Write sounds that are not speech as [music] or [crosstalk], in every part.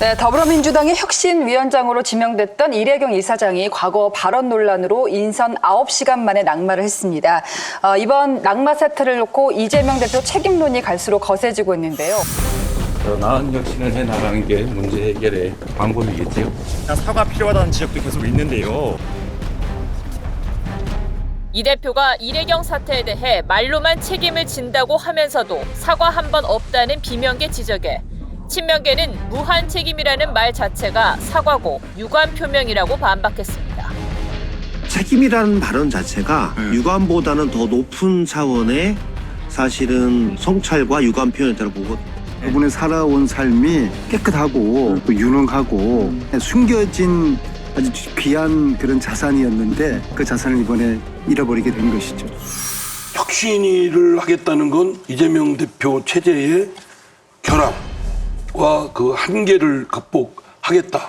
네, 더불어민주당의 혁신위원장으로 지명됐던 이래경 이사장이 과거 발언 논란으로 인선 9시간 만에 낙마를 했습니다. 어, 이번 낙마 사태를 놓고 이재명 대표 책임론이 갈수록 거세지고 있는데요. 더 나은 혁신을 해 나가는 게 문제 해결의 방법이겠지요. 사과 필요하다는 지적도 계속 있는데요. 이 대표가 이래경 사태에 대해 말로만 책임을 진다고 하면서도 사과 한 번 없다는 비명계 지적에 친명계는 무한 책임이라는 말 자체가 사과고 유감 표명이라고 반박했습니다. 책임이라는 발언 자체가 유감보다는 더 높은 차원의 사실은 성찰과 유감 표현이라고 보거든요. 그분의 살아온 삶이 깨끗하고 또 유능하고 숨겨진 아주 귀한 그런 자산이었는데 그 자산을 이번에 잃어버리게 된 것이죠. 혁신위를 하겠다는 건 이재명 대표 체제의 결함 과 그 한계를 극복하겠다.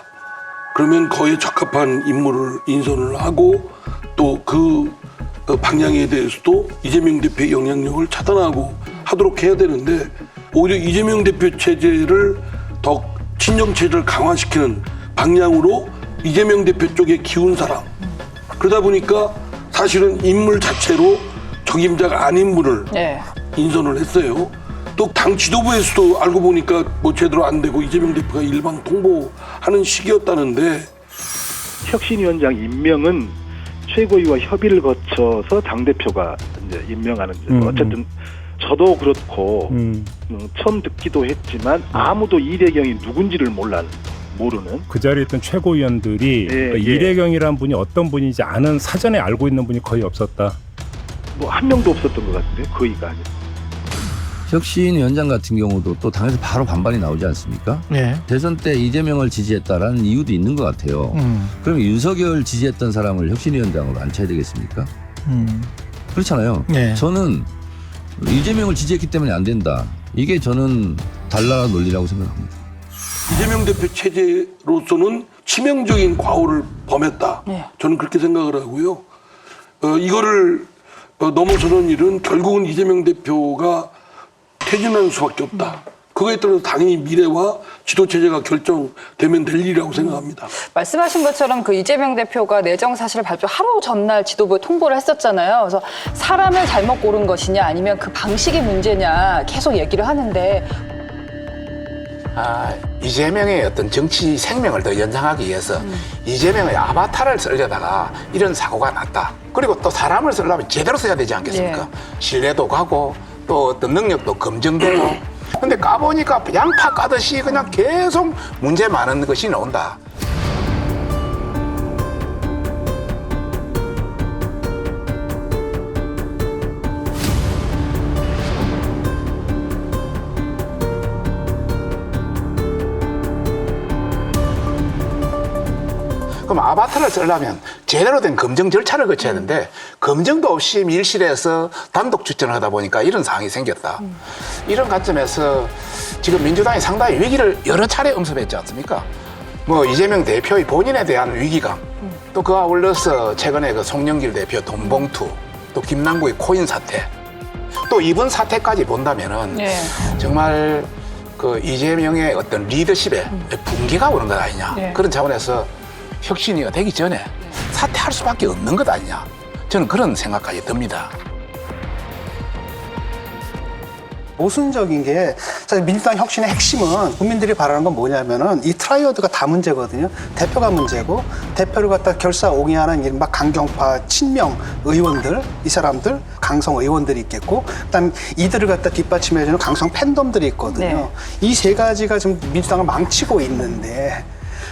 그러면 거기에 적합한 인물을 인선을 하고 또그 방향에 대해서도 이재명 대표의 영향력을 차단하고 하도록 해야 되는데 오히려 이재명 대표 체제를 더 친정 체제를 강화시키는 방향으로 이재명 대표 쪽에 기운 사람 그러다 보니까 사실은 인물 자체로 적임자가 아닌 분을 네. 인선을 했어요. 또 당 지도부에서도 알고 보니까 뭐 제대로 안 되고 이재명 대표가 일방 통보하는 시기였다는데 혁신위원장 임명은 최고위와 협의를 거쳐서 당 대표가 이제 임명하는 음, 어쨌든 저도 그렇고 음, 음, 처음 듣기도 했지만 아무도 이대경이 누군지를 몰라 모르는 그 자리에 있던 최고위원들이 예, 그러니까 예. 이래경이란 분이 어떤 분인지 아는 사전에 알고 있는 분이 거의 없었다. 뭐 한 명도 없었던 것 같은데 거의가 아니에요. 혁신 위원장 같은 경우도 또 당에서 바로 반발이 나오지 않습니까? 네. 대선 때 이재명을 지지했다라는 이유도 있는 것 같아요. 음, 그럼 윤석열 지지했던 사람을 혁신위원장으로 앉혀야 되겠습니까? 음. 그렇잖아요. 네. 저는 이재명을 지지했기 때문에 안 된다. 이게 저는 달나라 논리라고 생각합니다. 이재명 대표 체제로서는 치명적인 과오를 범했다. 네. 저는 그렇게 생각을 하고요. 어, 이거를 어, 넘어서는 일은 결국은 이재명 대표가 퇴진하는 수밖에 없다. 그거에 따라서 당의 미래와 지도 체제가 결정되면 될 일이라고 생각합니다. 말씀하신 것처럼 그 이재명 대표가 내정 사실을 발표 하루 전날 지도부에 통보를 했었잖아요. 그래서 사람을 잘못 고른 것이냐 아니면 그 방식이 문제냐 계속 얘기를 하는데 아, 이재명의 어떤 정치 생명을 더 연장하기 위해서 이재명의 아바타를 쓰려다가 이런 사고가 났다. 그리고 또 사람을 쓰려면 제대로 써야 되지 않겠습니까? 예. 신뢰도 가고 또 어떤 능력도 검증되고. 근데 까보니까 양파 까듯이 그냥 계속 문제 많은 것이 나온다. 그럼 아바타를 쓰려면 제대로 된 검증 절차를 거쳐야 하는데 검증도 없이 밀실에서 단독 추천을 하다 보니까 이런 상황이 생겼다. 이런 관점에서 지금 민주당이 상당히 위기를 여러 차례 엄습했지 않습니까? 뭐 이재명 대표의 본인에 대한 위기감, 또 그와 어울려서 최근에 그 송영길 대표 돈봉투, 또 김남국의 코인 사태, 또 이번 사태까지 본다면은 네. 정말 그 이재명의 어떤 리더십에 분기가 오는 것 아니냐 네. 그런 차원에서 혁신이가 되기 전에 사퇴할 수밖에 없는 것 아니냐 저는 그런 생각까지 듭니다. 모순적인 게 사실 민주당 혁신의 핵심은 국민들이 바라는 건 뭐냐면은 이 트라이어드가 다 문제거든요. 대표가 문제고 대표를 갖다 결사 옹이하는 이른바 강경파 친명 의원들 이 사람들 강성 의원들이 있겠고 그다음 이들을 갖다 뒷받침해주는 강성 팬덤들이 있거든요. 네. 이세 가지가 지금 민주당을 망치고 있는데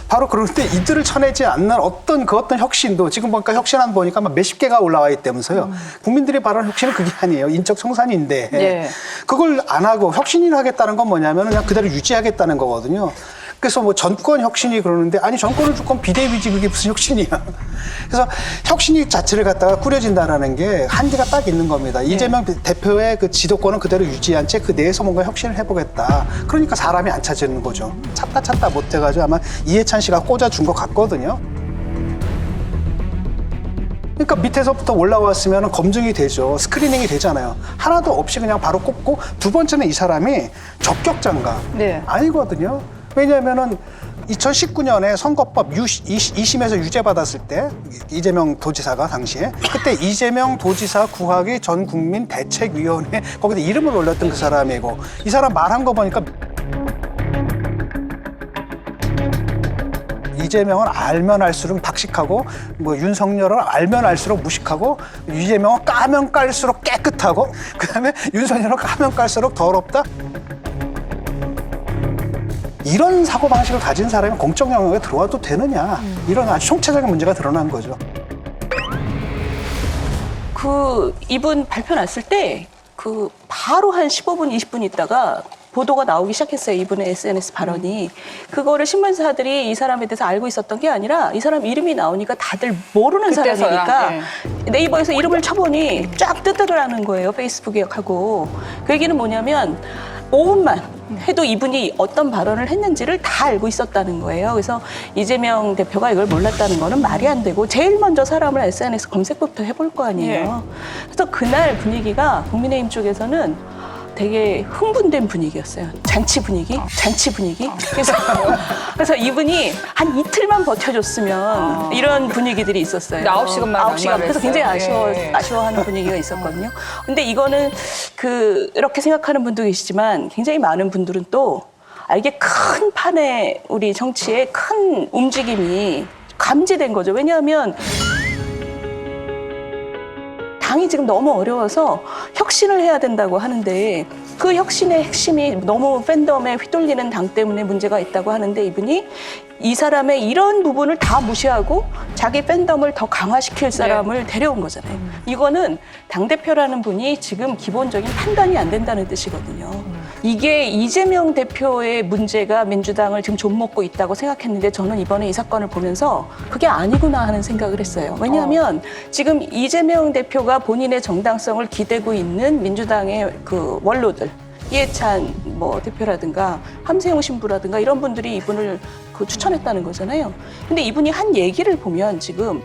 바로 때 이들을 쳐내지 않는 어떤 그 어떤 혁신도 지금 보니까 혁신안 보니까 막 몇십 개가 올라와 있다면서요. 국민들이 바라는 혁신은 그게 아니에요. 인적 청산인데 네. 그걸 안 하고 혁신을 하겠다는 건 뭐냐면 그냥 그대로 유지하겠다는 거거든요. 그래서 뭐 전권 혁신이 그러는데 아니 전권을 줄 건 비대위지 그게 무슨 혁신이야. [laughs] 그래서 혁신이 자체를 갖다가 꾸려진다라는 게 한계가 딱 있는 겁니다. 이재명 대표의 그 지도권은 그대로 유지한 채 그 내에서 뭔가 혁신을 해보겠다. 그러니까 사람이 안 찾아지는 거죠. 찾다 찾다 못 해가지고 아마 이해찬 씨가 꽂아준 것 같거든요. 그러니까 밑에서부터 올라왔으면 검증이 되죠. 스크리닝이 되잖아요. 하나도 없이 그냥 바로 꼽고 두 번째는 이 사람이 적격자인가? 네. 아니거든요. 왜냐하면은 2019년에 선거법 유, 2심에서 유죄받았을 때 이재명 도지사가 당시에 그때 이재명 도지사 구하기 전 국민 대책위원회 거기다 이름을 올렸던 그 사람이고 이 사람 말한 거 보니까 이재명은 알면 알수록 박식하고 뭐 윤석열은 알면 알수록 무식하고 이재명은 까면 깔수록 깨끗하고 그다음에 윤석열은 까면 깔수록 더럽다. 이런 사고 방식을 가진 사람이 공적 영역에 들어와도 되느냐 이런 아주 총체적인 문제가 드러난 거죠. 그 이분 발표 났을 때 그 바로 한 15분 20분 있다가 보도가 나오기 시작했어요. 이분의 SNS 발언이. 그거를 신문사들이 이 사람에 대해서 알고 있었던 게 아니라 이 사람 이름이 나오니까 다들 모르는 그때서야, 사람이니까 예. 네이버에서 이름을 쳐보니 쫙 뜨더라는 거예요. 페이스북에 하고. 그 얘기는 뭐냐면 5분만 해도 이분이 어떤 발언을 했는지를 다 알고 있었다는 거예요. 그래서 이재명 대표가 이걸 몰랐다는 거는 말이 안 되고 제일 먼저 사람을 SNS 검색부터 해볼 거 아니에요. 그래서 그날 분위기가 국민의힘 쪽에서는 되게 흥분된 분위기였어요. 잔치 분위기, 잔치 분위기. 그래서 그래서 이분이 한 이틀만 버텨줬으면 이런 분위기들이 있었어요. 아홉 시간만 아홉 시간. 그래서 굉장히. 아쉬워 예. 아쉬워하는 분위기가 있었거든요. 근데 이거는 그 이렇게 생각하는 분도 계시지만 굉장히 많은 분들은 또 아, 이게 큰 판에 우리 정치의 큰 움직임이 감지된 거죠. 왜냐하면 당이 지금 너무 어려워서 혁신을 해야 된다고 하는데 그 혁신의 핵심이 너무 팬덤에 휘둘리는 당 때문에 문제가 있다고 하는데 이분이 이 사람의 이런 부분을 다 무시하고 자기 팬덤을 더 강화시킬 사람을 데려온 거잖아요. 이거는 당대표라는 분이 지금 기본적인 판단이 안 된다는 뜻이거든요. 이게 이재명 대표의 문제가 민주당을 지금 좀먹고 있다고 생각했는데 저는 이번에 이 사건을 보면서 그게 아니구나 하는 생각을 했어요. 왜냐하면 지금 이재명 대표가 본인의 정당성을 기대고 있는 민주당의 그 원로들 이해찬 뭐 대표라든가 함세용 신부라든가 이런 분들이 이분을 그 추천했다는 거잖아요. 근데 이분이 한 얘기를 보면 지금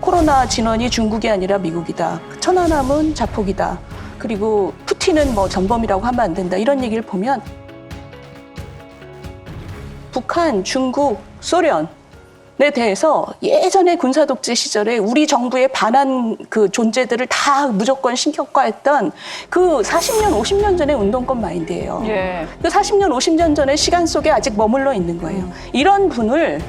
코로나 진원이 중국이 아니라 미국이다. 천안함은 자폭이다. 그리고 푸틴은 뭐 전범이라고 하면 안 된다. 이런 얘기를 보면 북한, 중국, 소련에 대해서 예전에 군사 독재 시절에 우리 정부에 반한 그 존재들을 다 무조건 신격화했던 그 40년, 50년 전의 운동권 마인드예요. 예. 그 40년, 50년 전의 시간 속에 아직 머물러 있는 거예요. 이런 분을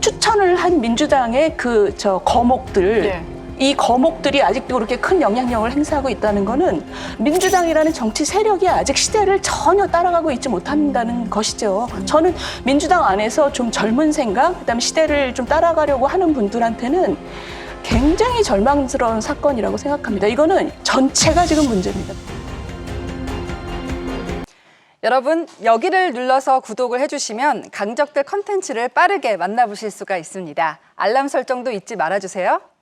추천을 한 민주당의 그 저 거목들 예. 이 거목들이 아직도 그렇게 큰 영향력을 행사하고 있다는 거는 민주당이라는 정치 세력이 아직 시대를 전혀 따라가고 있지 못한다는 것이죠. 저는 민주당 안에서 좀 젊은 생각, 그다음에 시대를 좀 따라가려고 하는 분들한테는 굉장히 절망스러운 사건이라고 생각합니다. 이거는 전체가 지금 문제입니다. 여러분 여기를 눌러서 구독을 해주시면 강적들 컨텐츠를 빠르게 만나보실 수가 있습니다. 알람 설정도 잊지 말아주세요.